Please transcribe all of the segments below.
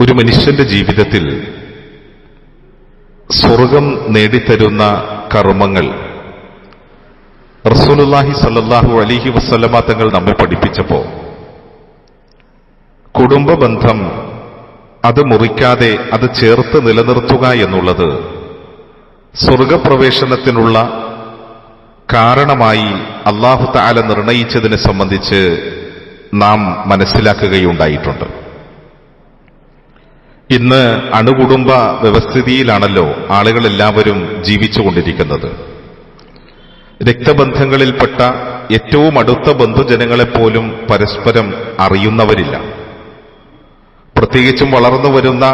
ഒരു മനുഷ്യന്റെ ജീവിതത്തിൽ സ്വർഗം നേടിത്തരുന്ന കർമ്മങ്ങൾ റസൂലുല്ലാഹി സല്ലാഹു അലിഹി വസ്ലമ തങ്ങൾ നമ്മെ പഠിപ്പിച്ചപ്പോ കുടുംബ ബന്ധം അത് മുറിക്കാതെ അത് ചേർത്ത് നിലനിർത്തുക എന്നുള്ളത് സ്വർഗപ്രവേശനത്തിനുള്ള കാരണമായി അള്ളാഹു താല നിർണയിച്ചതിനെ സംബന്ധിച്ച് നാം മനസ്സിലാക്കുകയുണ്ടായിട്ടുണ്ട്. ഇന്ന് അണുകുടുംബ വ്യവസ്ഥിതിയിലാണല്ലോ ആളുകളെല്ലാവരും ജീവിച്ചുകൊണ്ടിരിക്കുന്നത് രക്തബന്ധങ്ങളിൽപ്പെട്ട ഏറ്റവും അടുത്ത ബന്ധുജനങ്ങളെപ്പോലും പരസ്പരം അറിയുന്നവരില്ല. പ്രത്യേകിച്ചും വളർന്നു വരുന്ന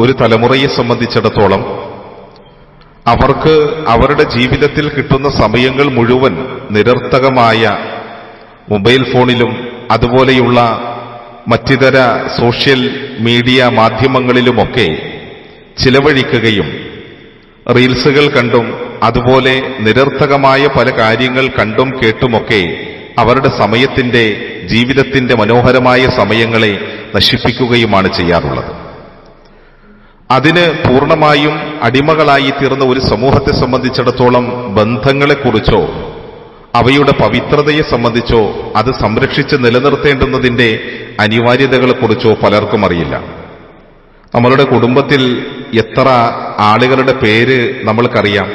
ഒരു തലമുറയെ സംബന്ധിച്ചിടത്തോളം അവർക്ക് അവരുടെ ജീവിതത്തിൽ കിട്ടുന്ന സമയങ്ങൾ മുഴുവൻ നിരർത്ഥകമായ മൊബൈൽ ഫോണിലും അതുപോലെയുള്ള മറ്റിതര സോഷ്യൽ മീഡിയ മാധ്യമങ്ങളിലുമൊക്കെ ചിലവഴിക്കുകയും റീൽസുകൾ കണ്ടും അതുപോലെ നിരർത്ഥകമായ പല കാര്യങ്ങൾ കണ്ടും കേട്ടുമൊക്കെ അവരുടെ സമയത്തിന്റെ ജീവിതത്തിന്റെ മനോഹരമായ സമയങ്ങളെ നശിപ്പിക്കുകയുമാണ് ചെയ്യാറുള്ളത്. അതിന് പൂർണമായും അടിമകളായി തീർന്ന ഒരു സമൂഹത്തെ സംബന്ധിച്ചിടത്തോളം ബന്ധങ്ങളെക്കുറിച്ചോ അവയുടെ പവിത്രതയെ സംബന്ധിച്ചോ അത് സംരക്ഷിച്ച് നിലനിർത്തേണ്ടുന്നതിന്റെ അനിവാര്യതകളെക്കുറിച്ചോ പലർക്കും അറിയില്ല. നമ്മളുടെ കുടുംബത്തിൽ എത്ര ആളുകളുടെ പേര് നമ്മൾക്കറിയാം.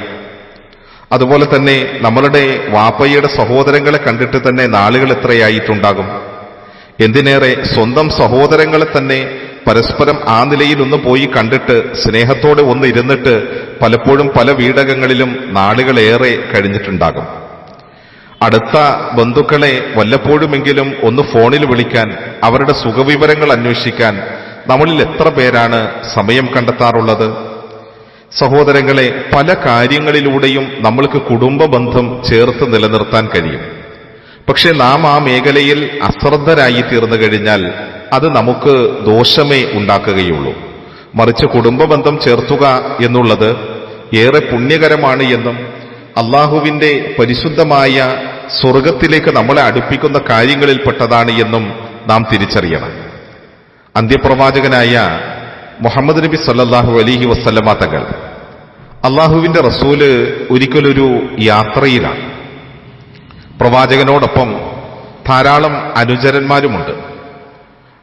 അതുപോലെ തന്നെ നമ്മളുടെ വാപ്പയുടെ സഹോദരങ്ങളെ കണ്ടിട്ട് തന്നെ നാളുകൾ എത്രയായിട്ടുണ്ടാകും. എന്തിനേറെ സ്വന്തം സഹോദരങ്ങളെ തന്നെ പരസ്പരം ആ നിലയിൽ ഒന്ന് പോയി കണ്ടിട്ട് സ്നേഹത്തോടെ ഒന്ന് ഇരുന്നിട്ട് പലപ്പോഴും പല വീടകങ്ങളിലും നാളുകളേറെ കഴിഞ്ഞിട്ടുണ്ടാകും. അടുത്ത ബന്ധുക്കളെ വല്ലപ്പോഴുമെങ്കിലും ഒന്ന് ഫോണിൽ വിളിക്കാൻ അവരുടെ സുഖവിവരങ്ങൾ അന്വേഷിക്കാൻ നമ്മളിൽ എത്ര പേരാണ് സമയം കണ്ടെത്താറുള്ളത്? സഹോദരങ്ങളെ പല കാര്യങ്ങളിലൂടെയും നമ്മൾക്ക് കുടുംബ ബന്ധം ചേർത്ത് നിലനിർത്താൻ കഴിയും. പക്ഷേ നാം ആ മേഖലയിൽ അശ്രദ്ധരായി തീർന്നു കഴിഞ്ഞാൽ അത് നമുക്ക് ദോഷമേ ഉണ്ടാക്കുകയുള്ളൂ. മറിച്ച് കുടുംബ ബന്ധം ചേർത്തുക എന്നുള്ളത് ഏറെ പുണ്യകരമാണ് എന്നും അള്ളാഹുവിന്റെ പരിശുദ്ധമായ സ്വർഗത്തിലേക്ക് നമ്മളെ അടുപ്പിക്കുന്ന കാര്യങ്ങളിൽപ്പെട്ടതാണ് എന്നും നാം തിരിച്ചറിയണം. അന്ത്യപ്രവാചകനായ മുഹമ്മദ് നബി സല്ലാഹു അലിഹി വസ്ലമ തങ്ങൾ അള്ളാഹുവിന്റെ റസൂൽ ഒരിക്കലൊരു യാത്രയിലാണ്. പ്രവാചകനോടൊപ്പം ധാരാളം അനുചരന്മാരുമുണ്ട്.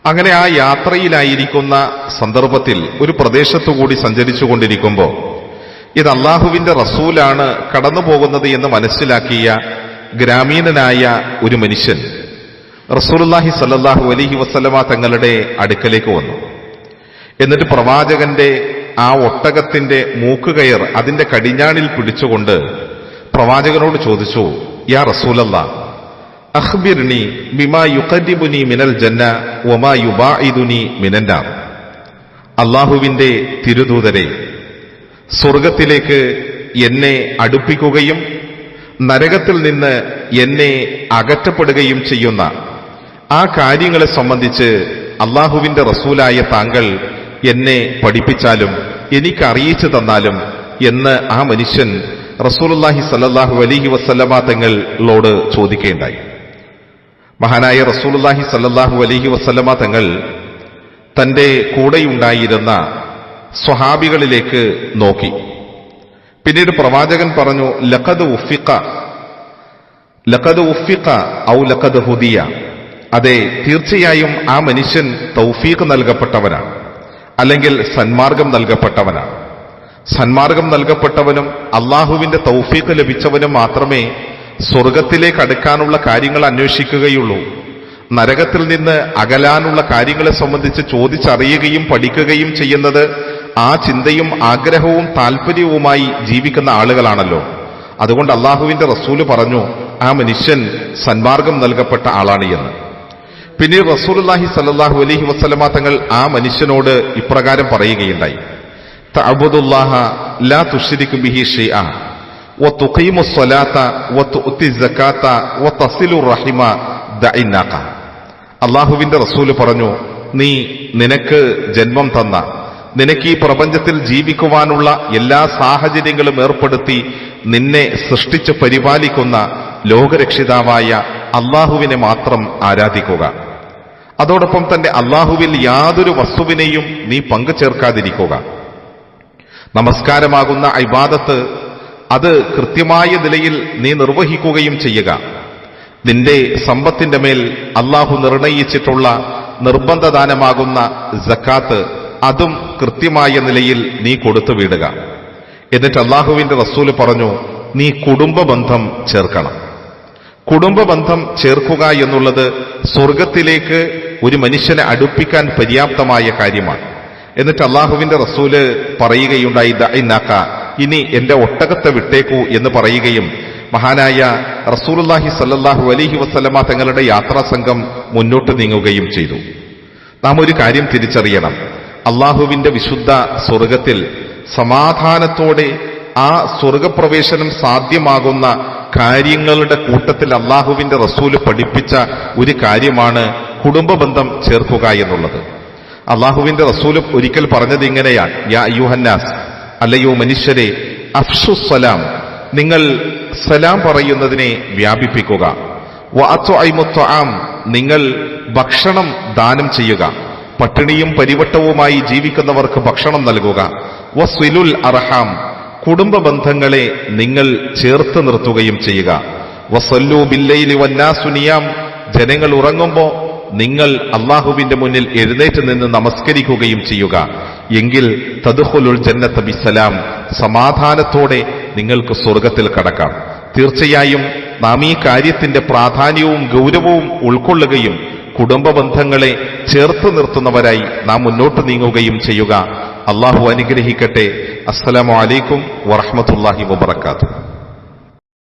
അങ്ങനെ ആ യാത്രയിലായിരിക്കുന്ന സന്ദർഭത്തിൽ ഒരു പ്രദേശത്തുകൂടി സഞ്ചരിച്ചു കൊണ്ടിരിക്കുമ്പോൾ ഇത് അള്ളാഹുവിന്റെ റസൂലാണ് കടന്നു പോകുന്നത് എന്ന് മനസ്സിലാക്കിയ ഗ്രാമീണനായ ഒരു മനുഷ്യൻ റസൂലുല്ലാഹി സല്ലാഹു അലഹി വസ്ലമ തങ്ങളുടെ അടുക്കലേക്ക് വന്നു. എന്നിട്ട് പ്രവാചകന്റെ ആ ഒട്ടകത്തിന്റെ മൂക്കുകയർ അതിന്റെ കടിഞ്ഞാണിൽ പിടിച്ചുകൊണ്ട് പ്രവാചകനോട് ചോദിച്ചു യാ റസൂലല്ല അഹ്ബിർണി ബിമാ യുഖരിബുനി മിനൽ ജന്ന ഒമാ യുബാഇദുനി മിനന്നാർ. അള്ളാഹുവിന്റെ തിരുദൂതരെ സ്വർഗത്തിലേക്ക് എന്നെ അടുപ്പിക്കുകയും നരകത്തിൽ നിന്ന് എന്നെ അകറ്റപ്പെടുകയും ചെയ്യുന്ന ആ കാര്യങ്ങളെ സംബന്ധിച്ച് അള്ളാഹുവിന്റെ റസൂലായ താങ്കൾ എന്നെ പഠിപ്പിച്ചാലും എനിക്ക് അറിയിച്ചു തന്നാലും എന്ന് ആ മനുഷ്യൻ റസൂലുല്ലാഹി സല്ലാഹു അലിഹി വസ്ല്ലമ തങ്ങളോട് ചോദിക്കേണ്ടായി. മഹാനായ റസൂലുല്ലാഹി സല്ലാഹു അലിഹി വസല്ലമ തങ്ങൾ തന്റെ കൂടെയുണ്ടായിരുന്ന സ്വഹാബികളിലേക്ക് നോക്കി. പിന്നീട് പ്രവാചകൻ പറഞ്ഞു ലഖദ് ഉഫിക്ക ലഖദ് ഉഫിക്ക ഔ ലഖദ് ഹുദിയ. അതെ തീർച്ചയായും ആ മനുഷ്യൻ തൗഫീഖ് നൽകപ്പെട്ടവനാണ് അല്ലെങ്കിൽ സന്മാർഗം നൽകപ്പെട്ടവനാണ്. സന്മാർഗം നൽകപ്പെട്ടവനും അള്ളാഹുവിന്റെ തൗഫീഖ് ലഭിച്ചവനും മാത്രമേ സ്വർഗത്തിലേക്ക് അടുക്കാനുള്ള കാര്യങ്ങൾ അന്വേഷിക്കുകയുള്ളൂ. നരകത്തിൽ നിന്ന് അകലാനുള്ള കാര്യങ്ങളെ സംബന്ധിച്ച് ചോദിച്ചറിയുകയും പഠിക്കുകയും ചെയ്യുന്നത് ആ ചിന്തയും ആഗ്രഹവും താല്പര്യവുമായി ജീവിക്കുന്ന ആളുകളാണല്ലോ. അതുകൊണ്ട് അള്ളാഹുവിന്റെ റസൂൽ പറഞ്ഞു ആ മനുഷ്യൻ സന്മാർഗം നൽകപ്പെട്ട ആളാണ് എന്ന്. പിന്നീട് റസൂലുള്ളാഹി സല്ലാഹു അലഹി വസല്ലമ തങ്ങൾ ആ മനുഷ്യനോട് ഇപ്രകാരം പറയുകയുണ്ടായി. ലാ ബിഹി അള്ളാഹുവിന്റെ റസൂൽ പറഞ്ഞു നീ നിനക്ക് ജന്മം തന്ന നിനക്ക് ഈ പ്രപഞ്ചത്തിൽ ജീവിക്കുവാനുള്ള എല്ലാ സാഹചര്യങ്ങളും ഏർപ്പെടുത്തി നിന്നെ സൃഷ്ടിച്ച് പരിപാലിക്കുന്ന ലോകരക്ഷിതാവായ അള്ളാഹുവിനെ മാത്രം ആരാധിക്കുക. അതോടൊപ്പം തന്നെ അള്ളാഹുവിൽ യാതൊരു വസ്തുവിനെയും നീ പങ്കുചേർക്കാതിരിക്കുക നമസ്കാരമാകുന്ന ഇബാദത്ത് അത് കൃത്യമായ നിലയിൽ നീ നിർവഹിക്കുകയും ചെയ്യുക. നിന്റെ സമ്പത്തിന്റെ മേൽ അള്ളാഹു നിർണയിച്ചിട്ടുള്ള നിർബന്ധദാനമാകുന്ന ജക്കാത്ത് അതും കൃത്യമായ നിലയിൽ നീ കൊടുത്തു വിടുക. എന്നിട്ട് അള്ളാഹുവിന്റെ റസൂൽ പറഞ്ഞു നീ കുടുംബ ബന്ധം ചേർക്കണം. കുടുംബ ബന്ധം ചേർക്കുക എന്നുള്ളത് സ്വർഗത്തിലേക്ക് ഒരു മനുഷ്യനെ അടുപ്പിക്കാൻ പര്യാപ്തമായ കാര്യമാണ്. എന്നിട്ട് അള്ളാഹുവിന്റെ റസൂൽ പറയുകയുണ്ടായി ദൈനാക്ക ഇനി എന്റെ ഒട്ടകത്തെ വിട്ടേക്കൂ എന്ന് പറയുകയും മഹാനായ റസൂലുല്ലാഹി സല്ലാഹു അലഹി വസ്ലമ തങ്ങളുടെ യാത്രാ സംഘം മുന്നോട്ട് നീങ്ങുകയും ചെയ്തു. നാം ഒരു കാര്യം തിരിച്ചറിയണം. അള്ളാഹുവിന്റെ വിശുദ്ധ സ്വർഗത്തിൽ സമാധാനത്തോടെ ആ സ്വർഗപ്രവേശനം സാധ്യമാകുന്ന കാര്യങ്ങളുടെ കൂട്ടത്തിൽ അള്ളാഹുവിന്റെ റസൂൽ പഠിപ്പിച്ച ഒരു കാര്യമാണ് കുടുംബ ബന്ധം ചേർക്കുക എന്നുള്ളത്. അള്ളാഹുവിന്റെ റസൂൽ ഒരിക്കൽ പറഞ്ഞത് ഇങ്ങനെയാണ്. യാ യുഹന്നാസ് അല്ലയോ മനുഷ്യരെ അഫ്ഷുസലാം നിങ്ങൾ സലാം പറയുന്നതിനെ വ്യാപിപ്പിക്കുക. നിങ്ങൾ ഭക്ഷണം ദാനം ചെയ്യുക. പട്ടിണിയും പരിവട്ടവുമായി ജീവിക്കുന്നവർക്ക് ഭക്ഷണം നൽകുക. വസ്വിലുൽ അർഹാം. കുടുംബ ബന്ധങ്ങളെ നിങ്ങൾ ചേർത്ത് നിർത്തുകയും ചെയ്യുക. വസല്ലു ബില്ലയിലി വന്നാസുനിയാം ജനങ്ങൾ ഉറങ്ങുമ്പോൾ നിങ്ങൾ അള്ളാഹുവിന്റെ മുന്നിൽ എഴുന്നേറ്റ് നിന്ന് നമസ്കരിക്കുകയും ചെയ്യുക. എങ്കിൽ തദ്ഹുലുൽ ജന്നത്ത് ബിസലാം സമാധാനത്തോടെ നിങ്ങൾക്ക് സ്വർഗത്തിൽ കടക്കാം. തീർച്ചയായും നാം ഈ കാര്യത്തിന്റെ പ്രാധാന്യവും ഗൗരവവും ഉൾക്കൊള്ളുകയും കുടുംബ ബന്ധങ്ങളെ ചേർത്ത് നിർത്തുന്നവരായി നാം മുന്നോട്ട് നീങ്ങുകയും ചെയ്യുക. അള്ളാഹു അനുഗ്രഹിക്കട്ടെ. അസ്സലാമലൈക്കും വറഹമത്തല്ലാഹി വബർക്കാത്തു